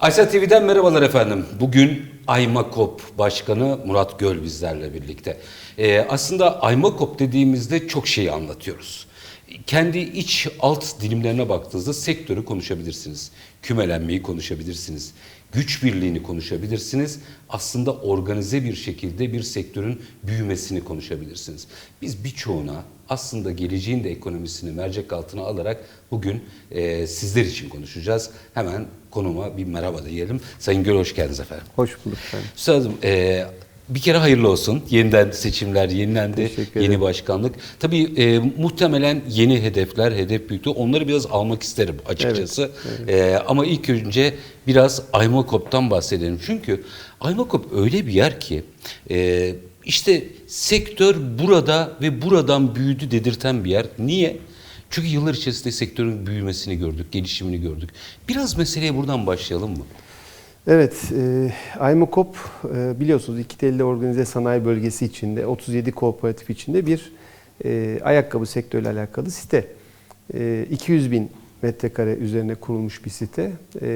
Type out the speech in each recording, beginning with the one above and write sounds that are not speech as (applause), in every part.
Aysel TV'den merhabalar efendim. Bugün Aymakop Başkanı Murat Göl bizlerle birlikte. Ee, aslında Aymakop dediğimizde çok şeyi anlatıyoruz. Kendi iç alt dilimlerine baktığınızda sektörü konuşabilirsiniz. Kümelenmeyi konuşabilirsiniz. Güç birliğini konuşabilirsiniz. Aslında organize bir şekilde bir sektörün büyümesini konuşabilirsiniz. Biz birçoğuna aslında geleceğin de ekonomisini mercek altına alarak bugün e, sizler için konuşacağız. Hemen konuma bir merhaba diyelim. Sayın Göl hoş geldiniz efendim. Hoş bulduk efendim. Üstadım e, bir kere hayırlı olsun. Yeniden seçimler yenilendi. Yeni başkanlık. Tabii e, muhtemelen yeni hedefler, hedef büyüklüğü onları biraz almak isterim açıkçası. E, ama ilk önce biraz Aymakop'tan bahsedelim. Çünkü Aymakop öyle bir yer ki e, işte sektör burada ve buradan büyüdü dedirten bir yer. Niye? Çünkü yıllar içerisinde sektörün büyümesini gördük, gelişimini gördük. Biraz meseleye buradan başlayalım mı? Evet, e, e, biliyorsunuz iki telli organize sanayi bölgesi içinde 37 kooperatif içinde bir e, ayakkabı sektörüyle alakalı site. E, 200 bin metrekare üzerine kurulmuş bir site. E,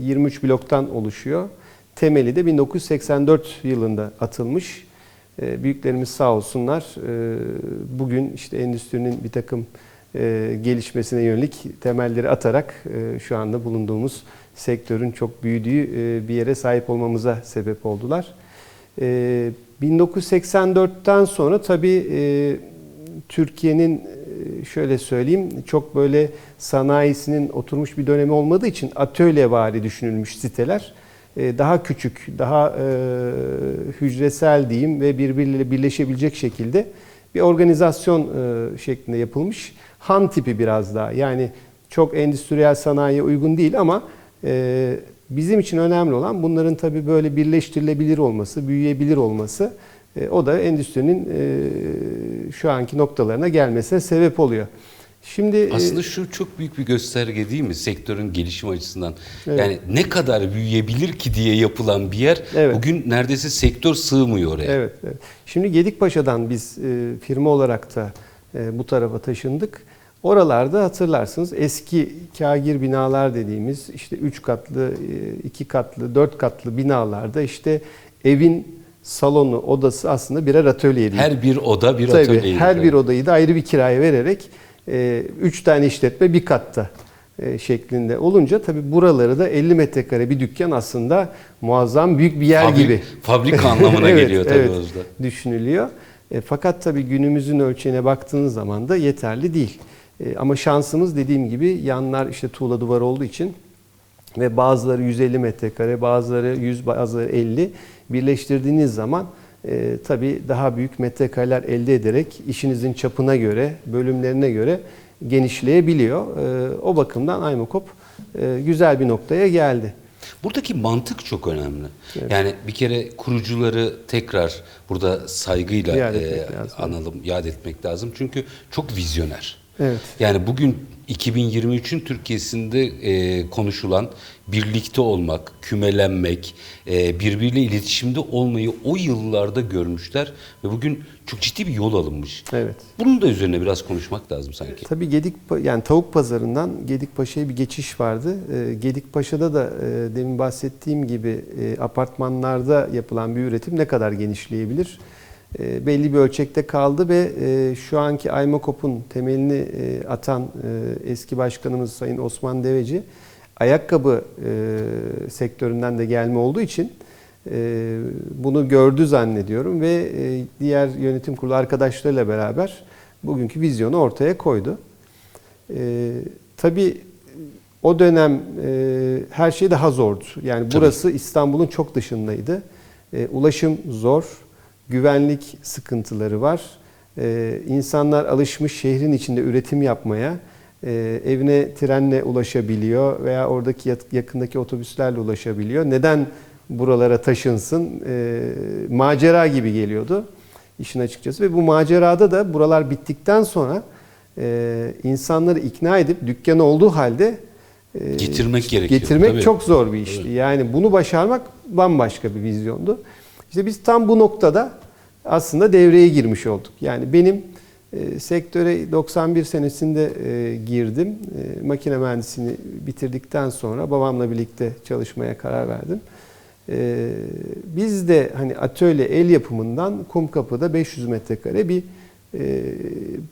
23 bloktan oluşuyor. Temeli de 1984 yılında atılmış. E, büyüklerimiz sağ olsunlar e, bugün işte endüstrinin bir takım e, gelişmesine yönelik temelleri atarak e, şu anda bulunduğumuz sektörün çok büyüdüğü e, bir yere sahip olmamıza sebep oldular. E, 1984'ten sonra tabii e, Türkiye'nin e, şöyle söyleyeyim çok böyle sanayisinin oturmuş bir dönemi olmadığı için atölyevari düşünülmüş siteler e, daha küçük, daha e, hücresel diyeyim ve birbiriyle birleşebilecek şekilde bir organizasyon e, şeklinde yapılmış. Han tipi biraz daha yani çok endüstriyel sanayiye uygun değil ama e, bizim için önemli olan bunların tabii böyle birleştirilebilir olması, büyüyebilir olması. E, o da endüstrinin e, şu anki noktalarına gelmesine sebep oluyor. Şimdi e, Aslında şu çok büyük bir gösterge değil mi sektörün gelişim açısından? Evet. Yani ne kadar büyüyebilir ki diye yapılan bir yer Evet. bugün neredeyse sektör sığmıyor oraya. Evet, evet. Şimdi Gedikpaşa'dan biz e, firma olarak da e, bu tarafa taşındık. Oralarda hatırlarsınız eski kagir binalar dediğimiz işte 3 katlı, 2 katlı, 4 katlı binalarda işte evin salonu, odası aslında birer atölyeydi. Her bir oda bir Tabii, atölyeydi. her bir odayı da ayrı bir kiraya vererek 3 tane işletme bir katta e, şeklinde olunca tabii buraları da 50 metrekare bir dükkan aslında muazzam büyük bir yer Fabri- gibi. Fabrika (laughs) anlamına Evet, geliyor tabii evet, düşünülüyor. E, fakat tabii günümüzün ölçeğine baktığınız zaman da yeterli değil. E, ama şansımız dediğim gibi yanlar işte tuğla duvar olduğu için ve bazıları 150 metrekare, bazıları 100, bazıları 50 birleştirdiğiniz zaman e, tabii daha büyük metrekareler elde ederek işinizin çapına göre, bölümlerine göre genişleyebiliyor. E, o bakımdan Aymokop e, güzel bir noktaya geldi. Buradaki mantık çok önemli. Yani bir kere kurucuları tekrar burada saygıyla Yad e, lazım. analım, yad etmek lazım. Çünkü çok vizyoner. Evet. Yani bugün 2023'ün Türkiye'sinde e, konuşulan birlikte olmak, kümelenmek, e, birbiriyle iletişimde olmayı o yıllarda görmüşler ve bugün çok ciddi bir yol alınmış. Evet. Bunun da üzerine biraz konuşmak lazım sanki. Tabii Gedik yani tavuk pazarından Gedikpaşa'ya bir geçiş vardı. Ee, Gedikpaşa'da da e, demin bahsettiğim gibi e, apartmanlarda yapılan bir üretim ne kadar genişleyebilir? E, belli bir ölçekte kaldı ve e, şu anki Aymakop'un temelini e, atan eski başkanımız Sayın Osman Deveci ayakkabı sektöründen de gelme olduğu için bunu gördü zannediyorum ve diğer yönetim kurulu arkadaşlarıyla beraber bugünkü vizyonu ortaya koydu. Tabii o dönem her şey daha zordu. Yani burası İstanbul'un çok dışındaydı. Ulaşım zor, güvenlik sıkıntıları var. E, insanlar alışmış şehrin içinde üretim yapmaya. E, evine trenle ulaşabiliyor veya oradaki yak- yakındaki otobüslerle ulaşabiliyor. Neden buralara taşınsın? E, macera gibi geliyordu işin açıkçası ve bu macerada da buralar bittikten sonra e, insanları ikna edip dükkanı olduğu halde e, Getirmek gerekiyor, Getirmek tabii. çok zor bir işti. Yani bunu başarmak bambaşka bir vizyondu. İşte biz tam bu noktada aslında devreye girmiş olduk. Yani benim e, sektöre 91 senesinde e, girdim. E, makine mühendisliğini bitirdikten sonra babamla birlikte çalışmaya karar verdim. E, biz de hani atölye el yapımından Kumkapı'da 500 metrekare bir e,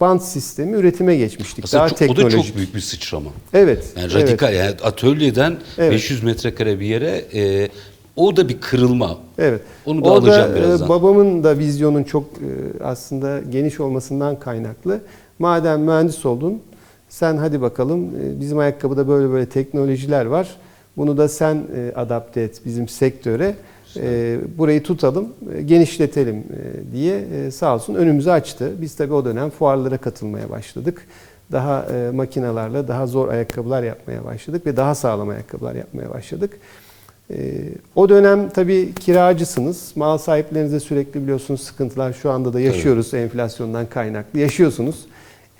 bant sistemi üretime geçmiştik. Aslında Daha çok- o da teknolojik. çok büyük bir sıçrama. Evet. Yani evet. radikal yani atölyeden Evet. 500 metrekare bir yere e, o da bir kırılma. Evet. Onu da Orada, alacağım e, birazdan. babamın da vizyonun çok e, aslında geniş olmasından kaynaklı. Madem mühendis oldun, sen hadi bakalım e, bizim ayakkabıda böyle böyle teknolojiler var. Bunu da sen adapte et bizim sektöre. Burayı tutalım, genişletelim diye sağ olsun önümüzü açtı. Biz tabii o dönem fuarlara katılmaya başladık. Daha makinalarla daha zor ayakkabılar yapmaya başladık ve daha sağlam ayakkabılar yapmaya başladık. Ee, o dönem tabii kiracısınız. Mal sahiplerinize sürekli biliyorsunuz sıkıntılar şu anda da yaşıyoruz enflasyondan kaynaklı. Yaşıyorsunuz.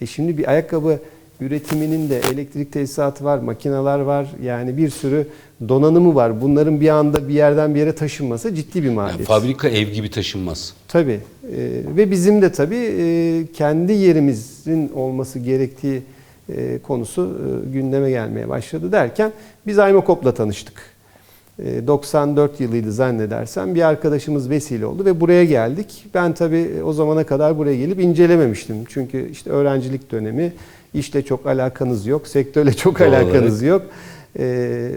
E şimdi bir ayakkabı üretiminin de elektrik tesisatı var, makineler var. Yani bir sürü donanımı var. Bunların bir anda bir yerden bir yere taşınması ciddi bir Yani maliyet. fabrika ev gibi taşınmaz. Tabii. Ee, ve bizim de tabii e, kendi yerimizin olması gerektiği e, konusu e, gündeme gelmeye başladı derken biz Aymokop'la tanıştık. E, 94 yılıydı zannedersem bir arkadaşımız vesile oldu ve buraya geldik. Ben tabii o zamana kadar buraya gelip incelememiştim. Çünkü işte öğrencilik dönemi, işle çok alakanız yok, sektörle çok Doğal alakanız yok. E,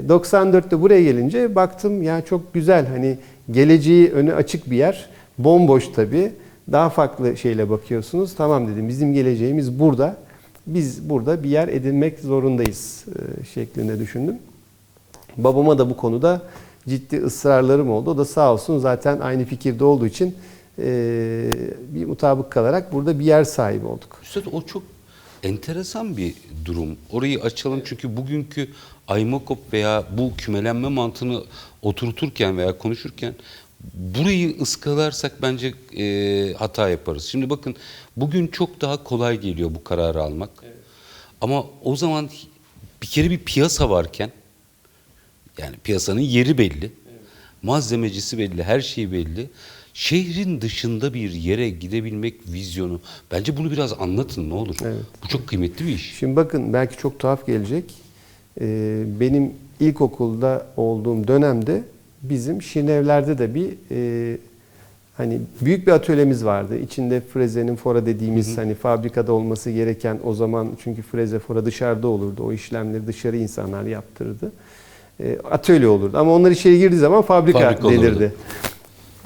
94'te buraya gelince baktım ya çok güzel hani geleceği önü açık bir yer. Bomboş tabii. Daha farklı şeyle bakıyorsunuz. Tamam dedim bizim geleceğimiz burada. Biz burada bir yer edinmek zorundayız e, şeklinde düşündüm. Babama da bu konuda ciddi ısrarlarım oldu. O da sağ olsun zaten aynı fikirde olduğu için e, bir mutabık kalarak burada bir yer sahibi olduk. Üstad o çok enteresan bir durum. Orayı açalım çünkü bugünkü Aymakop veya bu kümelenme mantığını oturturken veya konuşurken burayı ıskalarsak bence e, hata yaparız. Şimdi bakın bugün çok daha kolay geliyor bu kararı almak. Ama o zaman bir kere bir piyasa varken yani piyasanın yeri belli. Malzemecisi belli, her şey belli. Şehrin dışında bir yere gidebilmek vizyonu. Bence bunu biraz anlatın ne olur. Evet. Bu çok kıymetli bir iş. Şimdi bakın belki çok tuhaf gelecek. Ee, benim ilkokulda olduğum dönemde bizim Şirinevler'de de bir e, hani büyük bir atölyemiz vardı. İçinde frezenin fora dediğimiz hani fabrikada olması gereken o zaman çünkü freze fora dışarıda olurdu. O işlemleri dışarı insanlar yaptırdı. E, atölye olurdu. Ama onlar içeri girdiği zaman fabrika, Fabrika olurdu. denirdi.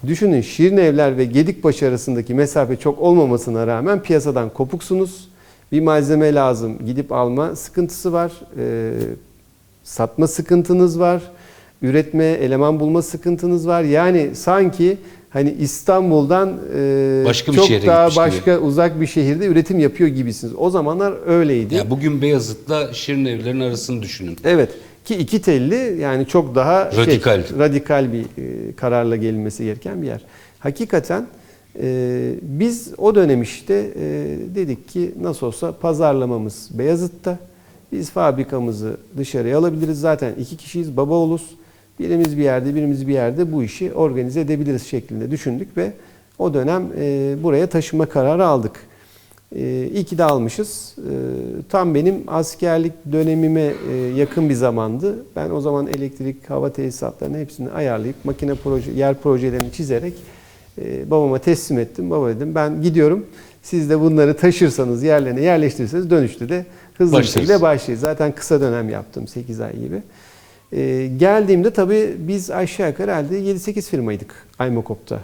Düşünün Şirinevler ve Gedikbaşı arasındaki mesafe çok olmamasına rağmen piyasadan kopuksunuz. Bir malzeme lazım. Gidip alma sıkıntısı var. Ee, satma sıkıntınız var. Üretme, eleman bulma sıkıntınız var. Yani sanki hani İstanbul'dan e, Başka çok daha gitmiş gibi. başka uzak bir şehirde üretim yapıyor gibisiniz. O zamanlar öyleydi. Yani bugün Beyazıt'la Şirin Evler'in arasını düşünün. Evet ki iki telli yani çok daha Radikal. şey, radikal bir e, kararla gelinmesi gereken bir yer. Hakikaten e, biz o dönem işte e, dedik ki nasıl olsa pazarlamamız Beyazıt'ta. Biz fabrikamızı dışarıya alabiliriz. Zaten iki kişiyiz, baba oluz. Birimiz bir yerde, birimiz bir yerde bu işi organize edebiliriz şeklinde düşündük ve o dönem e, buraya taşıma kararı aldık. E, iyi ki de almışız. E, tam benim askerlik dönemime e, yakın bir zamandı. Ben o zaman elektrik, hava tesisatlarını hepsini ayarlayıp makine proje, yer projelerini çizerek e, babama teslim ettim. Baba dedim ben gidiyorum. Siz de bunları taşırsanız, yerlerine yerleştirirseniz dönüşte de hızlı bir şekilde başlayız. Zaten kısa dönem yaptım 8 ay gibi. E, geldiğimde tabii biz aşağı yukarı herhalde 7-8 firmaydık Aymokop'ta.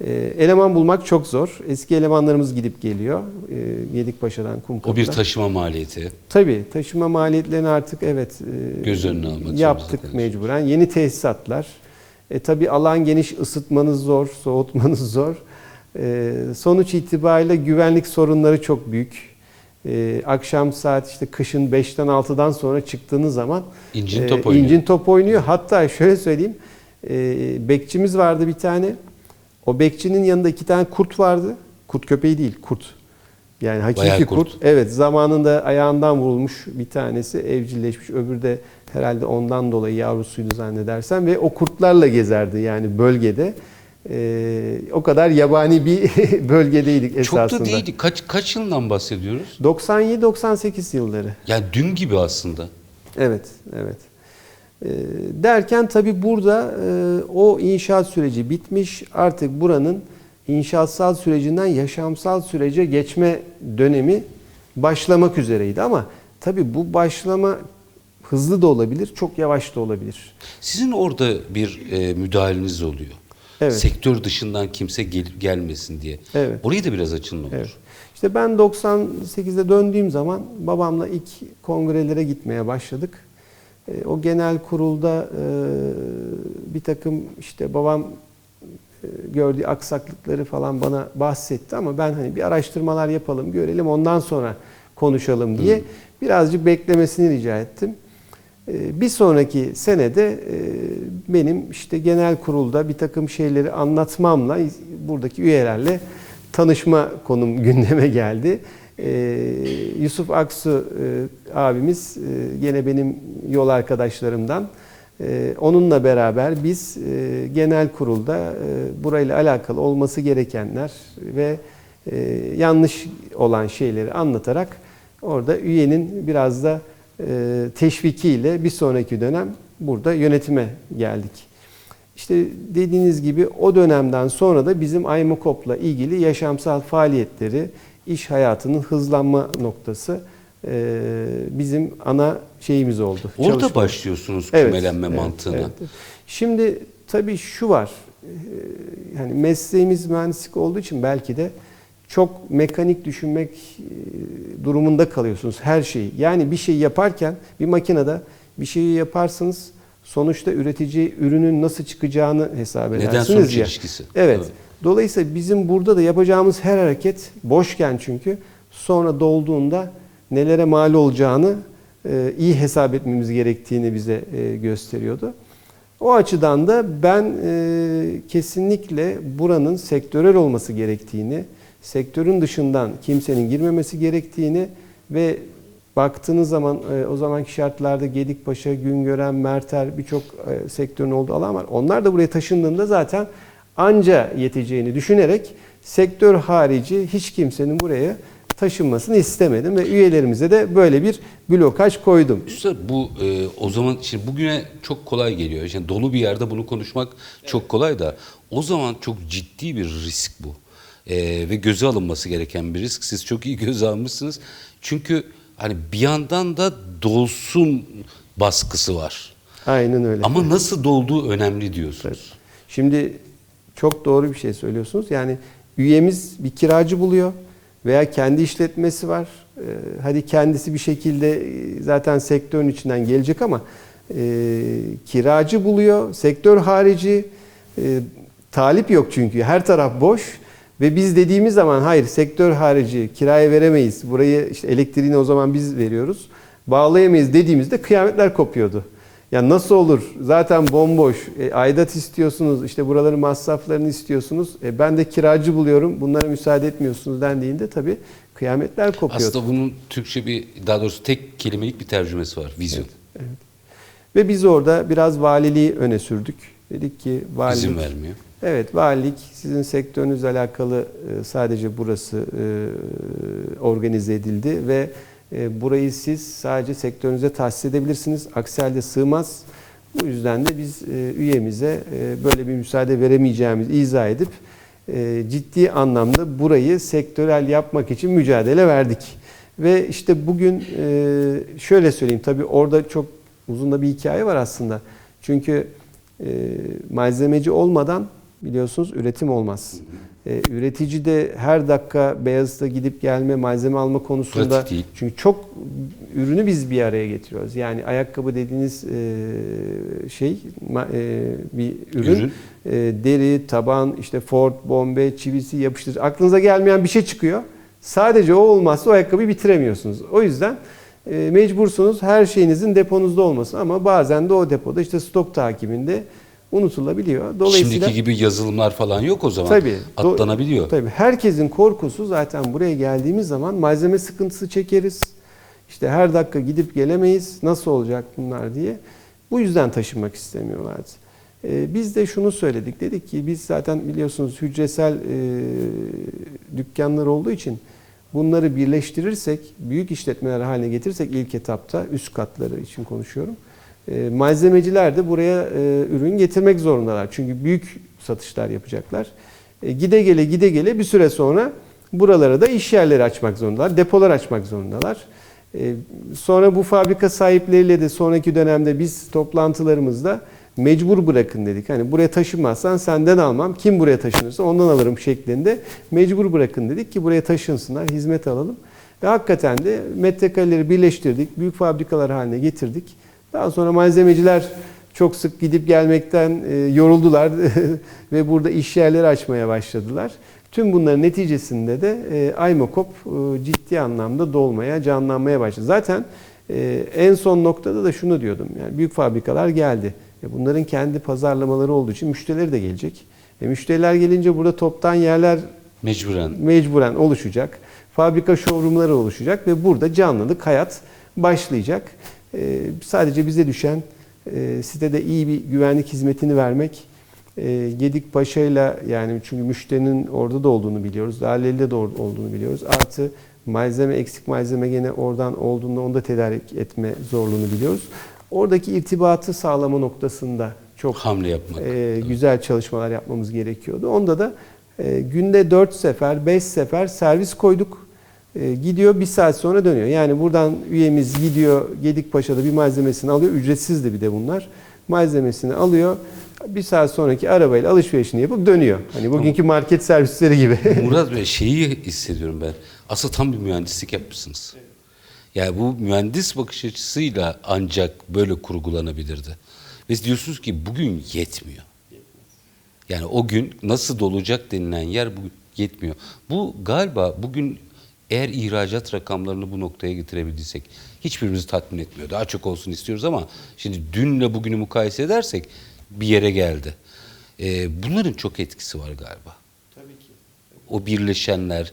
E, eleman bulmak çok zor. Eski elemanlarımız gidip geliyor. E, Gedikpaşa'dan, Kumkapı'dan. O bir taşıma maliyeti. Tabii taşıma maliyetlerini artık evet e, Göz önüne almak yaptık mecburen. Yeni tesisatlar. E, tabii alan geniş ısıtmanız zor, soğutmanız (laughs) zor. E, sonuç itibariyle güvenlik sorunları çok büyük. E, akşam saat işte kışın 5'ten 6'dan sonra çıktığınız zaman İncin top oynuyor. incin top oynuyor. Hatta şöyle söyleyeyim. E, bekçimiz vardı bir tane. O bekçinin yanında iki tane kurt vardı. Kurt köpeği değil, kurt. Yani hakiki Bayağı kurt. kurt. Evet, zamanında ayağından vurulmuş bir tanesi evcilleşmiş. Öbürü de herhalde ondan dolayı yavrusuydu zannedersem ve o kurtlarla gezerdi yani bölgede. e, o kadar yabani bir (laughs) bölgedeydik esasında. Çok da değildi. Kaç kaç yıldan bahsediyoruz? 97-98 yılları. Yani dün gibi aslında. Evet, evet. E, derken tabii burada e, o inşaat süreci bitmiş. Artık buranın inşaatsal sürecinden yaşamsal sürece geçme dönemi başlamak üzereydi. Ama tabii bu başlama hızlı da olabilir, çok yavaş da olabilir. Sizin orada bir e, müdahaleniz oluyor. Evet. Sektör dışından kimse gel- gelmesin diye. Evet. Orayı da biraz açın olur. Evet. İşte ben 98'de döndüğüm zaman babamla ilk kongrelere gitmeye başladık. E, o genel kurulda e, bir takım işte babam e, gördüğü aksaklıkları falan bana bahsetti ama ben hani bir araştırmalar yapalım, görelim ondan sonra konuşalım diye birazcık beklemesini rica ettim. Bir sonraki senede benim işte genel kurulda bir takım şeyleri anlatmamla buradaki üyelerle tanışma konum gündeme geldi. Ee, Yusuf Aksu e, abimiz e, gene benim yol arkadaşlarımdan. E, onunla beraber biz e, genel kurulda e, burayla alakalı olması gerekenler ve e, yanlış olan şeyleri anlatarak orada üyenin biraz da e, teşvikiyle bir sonraki dönem burada yönetime geldik. İşte dediğiniz gibi o dönemden sonra da bizim Aymokop'la ilgili yaşamsal faaliyetleri, iş hayatının hızlanma noktası e, bizim ana şeyimiz oldu. Orada Çalışma. başlıyorsunuz Evet, kümelenme evet, mantığına. evet. Şimdi tabii şu var. Yani mesleğimiz mühendislik olduğu için belki de çok mekanik düşünmek durumunda kalıyorsunuz her şeyi. Yani bir şey yaparken bir makinede bir şeyi yaparsınız sonuçta üretici ürünün nasıl çıkacağını hesap Neden edersiniz sonuç ya. ilişkisi. Evet. Evet. Dolayısıyla bizim burada da yapacağımız her hareket boşken çünkü sonra dolduğunda nelere mal olacağını e, iyi hesap etmemiz gerektiğini bize e, gösteriyordu. O açıdan da ben e, kesinlikle buranın sektörel olması gerektiğini, sektörün dışından kimsenin girmemesi gerektiğini ve baktığınız zaman o zamanki şartlarda Gedikpaşa, Güngören, Merter birçok sektörün olduğu alan var. Onlar da buraya taşındığında zaten anca yeteceğini düşünerek sektör harici hiç kimsenin buraya taşınmasını istemedim ve üyelerimize de böyle bir blokaj koydum. Üstad bu e, o zaman şimdi bugüne çok kolay geliyor. Yani dolu bir yerde bunu konuşmak çok kolay da o zaman çok ciddi bir risk bu. E, ve göze alınması gereken bir risk. Siz çok iyi (laughs) göze almışsınız. Çünkü hani bir yandan da dolsun baskısı var. Aynen öyle. Ama nasıl dolduğu önemli diyorsunuz. Şimdi çok doğru bir şey söylüyorsunuz. Yani üyemiz bir kiracı buluyor veya kendi işletmesi var. Ee, hadi kendisi bir şekilde e, zaten sektörün içinden gelecek ama e, kiracı buluyor. Sektör harici e, talip yok çünkü. Her taraf boş. Ve biz dediğimiz zaman hayır sektör harici kiraya veremeyiz. Burayı işte elektriğini o zaman biz veriyoruz. Bağlayamayız dediğimizde kıyametler kopuyordu. Ya nasıl olur? Zaten bomboş. E, aidat istiyorsunuz. işte buraların masraflarını istiyorsunuz. E, ben de kiracı buluyorum. Bunlara müsaade etmiyorsunuz dendiğinde tabii kıyametler kopuyor. Aslında bunun Türkçe bir daha doğrusu tek kelimelik bir tercümesi var. Vizyon. Ve biz orada biraz valiliği öne sürdük. Dedik ki valilik İzin vermiyor. Evet, valilik sizin sektörünüzle alakalı e, sadece burası e, organize edildi ve burayı siz sadece sektörünüze tahsis edebilirsiniz. Aksi halde sığmaz. Bu yüzden de biz e, üyemize e, böyle bir müsaade veremeyeceğimizi izah edip e, ciddi anlamda burayı sektörel yapmak için mücadele verdik. Ve işte bugün e, şöyle söyleyeyim tabii orada çok uzun da bir hikaye var aslında. Çünkü e, malzemeci olmadan biliyorsunuz üretim olmaz. E, üretici de her dakika Beyazıt'a gidip gelme, malzeme alma konusunda çünkü çok ürünü biz bir araya getiriyoruz. Yani ayakkabı dediğiniz e, şey ma- e, bir ürün, Ürün. E, deri, taban, işte Ford, bombe, çivisi, yapıştırıcı aklınıza gelmeyen bir şey çıkıyor. Sadece o olmazsa o ayakkabıyı bitiremiyorsunuz. O yüzden e, mecbursunuz her şeyinizin deponuzda olması ama bazen de o depoda işte stok takibinde unutulabiliyor. Dolayısıyla Şimdiki gibi yazılımlar falan yok o zaman. Tabii. Atlanabiliyor. Tabii. Herkesin korkusu zaten buraya geldiğimiz zaman malzeme sıkıntısı çekeriz. İşte her dakika gidip gelemeyiz. Nasıl olacak bunlar diye. Bu yüzden taşınmak istemiyorlardı. E, biz de şunu söyledik. Dedik ki biz zaten biliyorsunuz hücresel e, dükkanlar olduğu için bunları birleştirirsek, büyük işletmeler haline getirirsek ilk etapta üst katları için konuşuyorum. E, malzemeciler de buraya e, ürün getirmek zorundalar. Çünkü büyük satışlar yapacaklar. E, gide gele gide gele bir süre sonra buralara da iş yerleri açmak zorundalar, depolar açmak zorundalar. Sonra bu fabrika sahipleriyle de sonraki dönemde biz toplantılarımızda mecbur bırakın dedik. Hani buraya taşınmazsan senden almam. Kim buraya taşınırsa ondan alırım şeklinde mecbur bırakın dedik ki buraya taşınsınlar, hizmet alalım. Ve hakikaten de metrekareleri birleştirdik, büyük fabrikalar haline getirdik. Daha sonra malzemeciler çok sık gidip gelmekten e, yoruldular (laughs) ve burada iş yerleri açmaya başladılar. Tüm bunların neticesinde de e, Aymokop e, ciddi anlamda dolmaya, canlanmaya başladı. Zaten en son noktada da şunu diyordum. Yani büyük fabrikalar geldi. Bunların kendi pazarlamaları olduğu için müşterileri de gelecek. E, müşteriler gelince burada toptan yerler Mecburen. mecburen oluşacak. Fabrika showroomları oluşacak ve burada canlılık, hayat başlayacak. Ee, sadece bize düşen e, sitede iyi bir güvenlik hizmetini vermek. E, Gedik Paşa'yla yani çünkü müşterinin orada da olduğunu biliyoruz. Laleli'de de olduğunu biliyoruz. Artı malzeme, eksik malzeme gene oradan olduğunda onu da tedarik etme zorluğunu biliyoruz. Oradaki irtibatı sağlama noktasında çok Hamle yapmak. e, güzel çalışmalar yapmamız gerekiyordu. Onda da e, günde 4 sefer, 5 sefer servis koyduk. E, gidiyor bir saat sonra dönüyor. Yani buradan üyemiz gidiyor Gedikpaşa'da bir malzemesini alıyor. Ücretsizdi bir de bunlar. Malzemesini alıyor. Bir saat sonraki arabayla alışverişini yapıp dönüyor. Hani bugünkü market servisleri gibi. (laughs) Murat Bey şeyi hissediyorum ben. Asıl tam bir mühendislik yapmışsınız. Yani bu mühendis bakış açısıyla ancak böyle kurgulanabilirdi. Ve diyorsunuz ki bugün yetmiyor. Yani o gün nasıl dolacak denilen yer bugün yetmiyor. Bu galiba bugün eğer ihracat rakamlarını bu noktaya getirebildiysek hiçbirimizi tatmin etmiyor. Daha çok olsun istiyoruz ama şimdi dünle bugünü mukayese edersek bir yere geldi. Ee, bunların çok etkisi var galiba o birleşenler,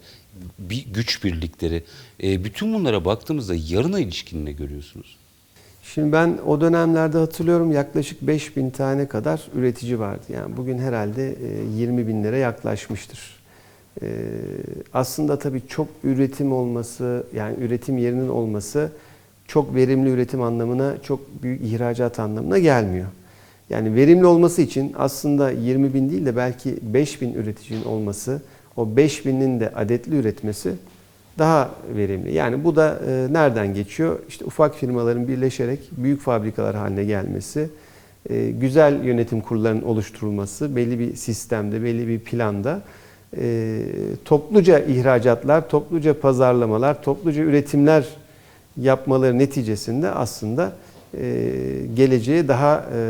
bir güç birlikleri, e, bütün bunlara baktığımızda yarına ilişkin ne görüyorsunuz? Şimdi ben o dönemlerde hatırlıyorum yaklaşık 5000 tane kadar üretici vardı. Yani bugün herhalde e, 20 binlere yaklaşmıştır. E, Aslında tabii çok üretim olması, yani üretim yerinin olması çok verimli üretim anlamına, çok büyük ihracat anlamına gelmiyor. Yani verimli olması için aslında 20 bin değil de belki 5 bin üreticinin olması, o 5 binin de adetli üretmesi daha verimli. Yani bu da e, nereden geçiyor? İşte ufak firmaların birleşerek büyük fabrikalar haline gelmesi, e, güzel yönetim kurullarının oluşturulması, belli bir sistemde, belli bir planda e, topluca ihracatlar, topluca pazarlamalar, topluca üretimler yapmaları neticesinde aslında e, geleceğe daha e,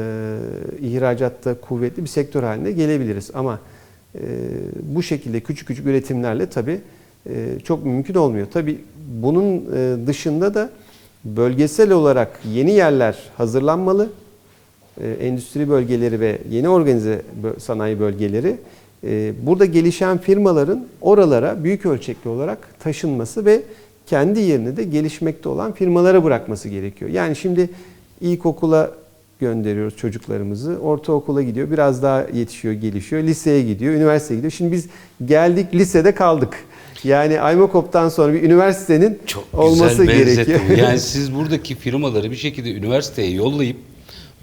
ihracatta kuvvetli bir sektör haline gelebiliriz. Ama e, bu şekilde küçük küçük üretimlerle tabii e, çok mümkün olmuyor. Tabii bunun e, dışında da bölgesel olarak yeni yerler hazırlanmalı. E, endüstri bölgeleri ve yeni organize sanayi bölgeleri burada gelişen firmaların oralara büyük ölçekli olarak taşınması ve kendi yerini de gelişmekte olan firmalara bırakması gerekiyor. Yani şimdi ilkokula gönderiyoruz çocuklarımızı. Ortaokula gidiyor, biraz daha yetişiyor, gelişiyor. Liseye gidiyor, üniversiteye gidiyor. Şimdi biz geldik lisede kaldık. Yani Aymokop'tan sonra bir üniversitenin Çok olması güzel benzettim. gerekiyor. Yani (laughs) siz buradaki firmaları bir şekilde üniversiteye yollayıp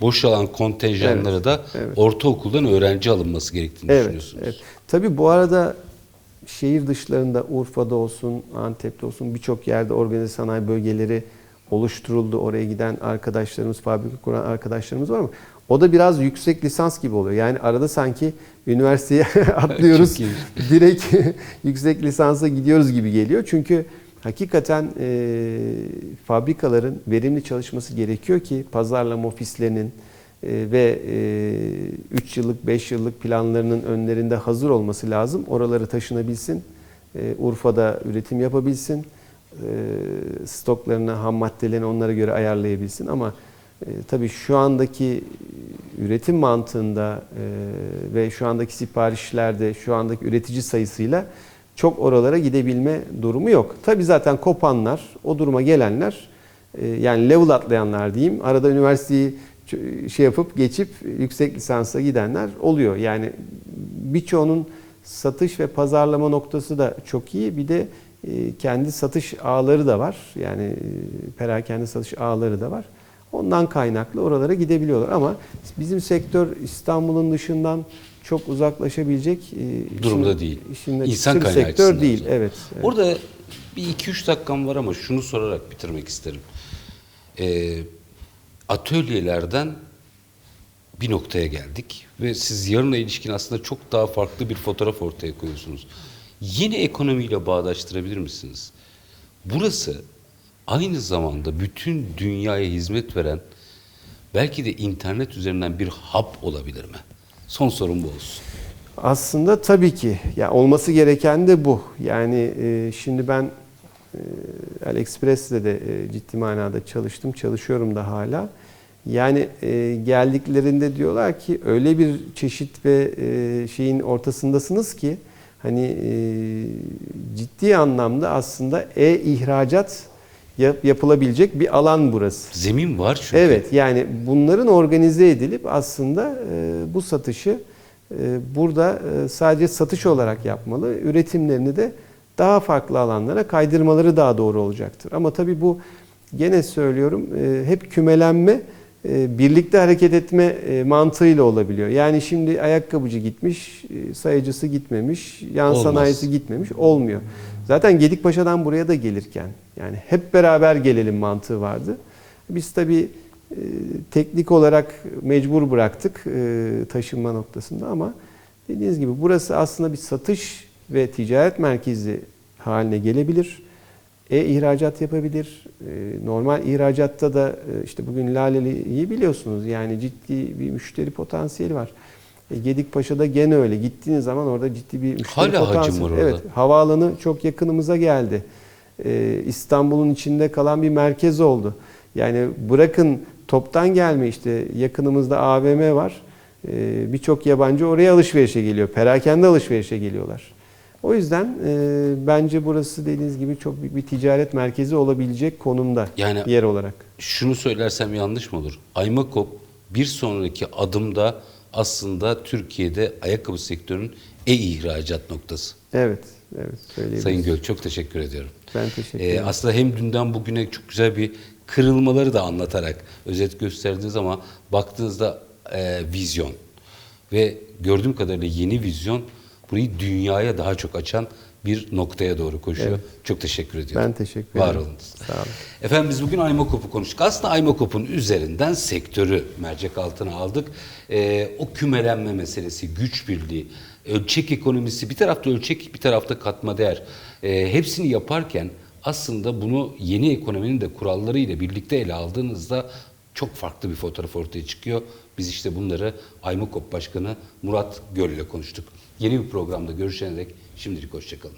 boşalan kontenjanları Evet, da evet. ortaokuldan öğrenci alınması gerektiğini Evet, düşünüyorsunuz. evet. Tabii bu arada şehir dışlarında Urfa'da olsun, Antep'te olsun birçok yerde organize sanayi bölgeleri oluşturuldu. Oraya giden arkadaşlarımız, fabrika kuran arkadaşlarımız var ama o da biraz yüksek lisans gibi oluyor. Yani arada sanki üniversiteye (laughs) (laughs) atlıyoruz. Direkt (laughs) yüksek lisansa gidiyoruz gibi geliyor. Çünkü hakikaten e, fabrikaların verimli çalışması gerekiyor ki pazarlama ofislerinin e, ve 3 yıllık 5 yıllık planlarının önlerinde hazır olması lazım. Oraları taşınabilsin. E, Urfa'da üretim yapabilsin. E, stoklarını, ham maddelerini onlara göre ayarlayabilsin ama e, tabii şu andaki üretim mantığında e, ve şu andaki siparişlerde, şu andaki üretici sayısıyla çok oralara gidebilme durumu yok. Tabii zaten kopanlar, o duruma gelenler, e, yani level atlayanlar diyeyim, arada üniversiteyi şey yapıp geçip yüksek lisansa gidenler oluyor. Yani birçoğunun satış ve pazarlama noktası da çok iyi. Bir de e, kendi satış ağları da var. Yani e, perakende satış ağları da var. Ondan kaynaklı oralara gidebiliyorlar ama bizim sektör İstanbul'un dışından çok uzaklaşabilecek e, Durumda işin- değil. işin İnsan kaynağı sektör değil. Evet. evet. Orada bir iki üç dakikam var ama şunu sorarak bitirmek isterim. Ee, atölyelerden bir noktaya geldik ve siz yarına ilişkin aslında çok daha farklı bir fotoğraf ortaya koyuyorsunuz. Yeni ekonomiyle bağdaştırabilir misiniz? Burası aynı zamanda bütün dünyaya hizmet veren belki de internet üzerinden bir hub olabilir mi? Son sorum bu olsun. Aslında tabii ki. Ya olması gereken de bu. Yani e, şimdi ben e, AliExpress'te de e, ciddi manada çalıştım, çalışıyorum da hala. Yani e, geldiklerinde diyorlar ki öyle bir çeşit ve e, şeyin ortasındasınız ki hani e, ciddi anlamda aslında e-ihracat yap- yapılabilecek bir alan burası. Zemin var çünkü. Evet yani bunların organize edilip aslında e, bu satışı e, burada e, sadece satış olarak yapmalı. Üretimlerini de daha farklı alanlara kaydırmaları daha doğru olacaktır. Ama tabii bu gene söylüyorum e, hep kümelenme e, birlikte hareket etme e, mantığıyla olabiliyor. Yani şimdi ayakkabıcı gitmiş, e, sayıcısı gitmemiş, yan Olmaz. sanayisi gitmemiş olmuyor. Zaten Gedikpaşa'dan buraya da gelirken yani hep beraber gelelim mantığı vardı. Biz tabii e, teknik olarak mecbur bıraktık e, taşınma noktasında ama dediğiniz gibi burası aslında bir satış ve ticaret merkezi haline gelebilir. E-ihracat yapabilir. E, normal ihracatta da e, işte bugün Laleli'yi biliyorsunuz yani ciddi bir müşteri potansiyeli var. E, Gedikpaşa'da gene öyle. Gittiğiniz zaman orada ciddi bir müşteri Hala hacim potansiyeli. var orada. Evet, havaalanı çok yakınımıza geldi. E, İstanbul'un içinde kalan bir merkez oldu. Yani bırakın toptan gelme işte yakınımızda AVM var. E, Birçok yabancı oraya alışverişe geliyor. Perakende alışverişe geliyorlar. O yüzden e, bence burası dediğiniz gibi çok büyük bir ticaret merkezi olabilecek konumda Yani- yer olarak. Şunu söylersem yanlış mı olur? Aymakop bir sonraki adımda aslında Türkiye'de ayakkabı sektörünün e-ihracat noktası. Evet, evet. Sayın Göl çok teşekkür ediyorum. Ben teşekkür Ee, ederim. aslında hem dünden bugüne çok güzel bir kırılmaları da anlatarak özet gösterdiniz ama baktığınızda e, vizyon ve gördüğüm kadarıyla yeni vizyon burayı dünyaya daha çok açan bir noktaya doğru koşuyor. Evet. Çok teşekkür ediyorum. Ben teşekkür Var ederim. olunuz. Sağ olun. Efendim biz bugün Aymakop'u konuştuk. Aslında Aymakop'un üzerinden sektörü mercek altına aldık. Ee, o kümelenme meselesi, güç birliği, ölçek ekonomisi bir tarafta ölçek bir tarafta katma değer. Ee, hepsini yaparken aslında bunu yeni ekonominin de kurallarıyla birlikte ele aldığınızda çok farklı bir fotoğraf ortaya çıkıyor. Biz işte bunları Aymakop Başkanı Murat Göl ile konuştuk. Yeni bir programda görüşene dek şimdilik hoşçakalın.